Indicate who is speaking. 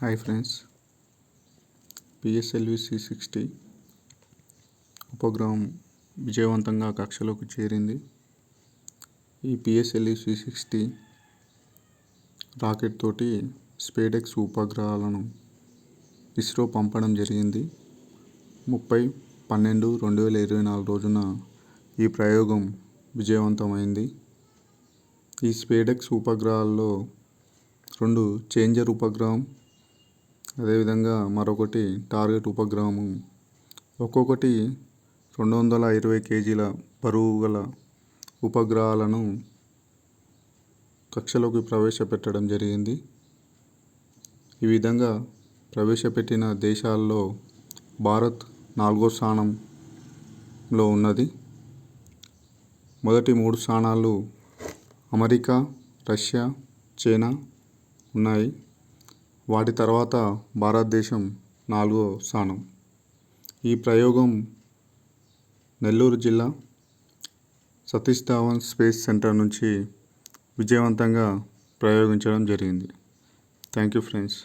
Speaker 1: Hi friends PSLV C sixty ఉపగ్రహం విజయవంతంగా కక్షలోకి చేరింది. ఈ పిఎస్ఎల్వి సి సిక్స్టీ రాకెట్ తోటి స్పేడెక్స్ ఉపగ్రహాలను ఇస్రో పంపడం జరిగింది. ముప్పై పన్నెండు రెండు వేల ఇరవై నాలుగు రోజున ఈ ప్రయోగం విజయవంతమైంది. ఈ స్పేడెక్స్ ఉపగ్రహాల్లో రెండు చేంజర్ ఉపగ్రహం అదేవిధంగా మరొకటి టార్గెట్ ఉపగ్రహము. ఒక్కొక్కటి రెండు వందల ఇరవై కేజీల బరువు గల ఉపగ్రహాలను కక్షలోకి ప్రవేశపెట్టడం జరిగింది. ఈ విధంగా ప్రవేశపెట్టిన దేశాల్లో భారత్ నాలుగో స్థానంలో ఉన్నది. మొదటి మూడు స్థానాలు అమెరికా రష్యా చైనా ఉన్నాయి. వాటి తర్వాత భారతదేశం నాలుగో స్థానం. ఈ ప్రయోగం నెల్లూరు జిల్లా సతీష్ ధావన్ స్పేస్ సెంటర్ నుంచి విజయవంతంగా ప్రయోగించడం జరిగింది. Thank you friends.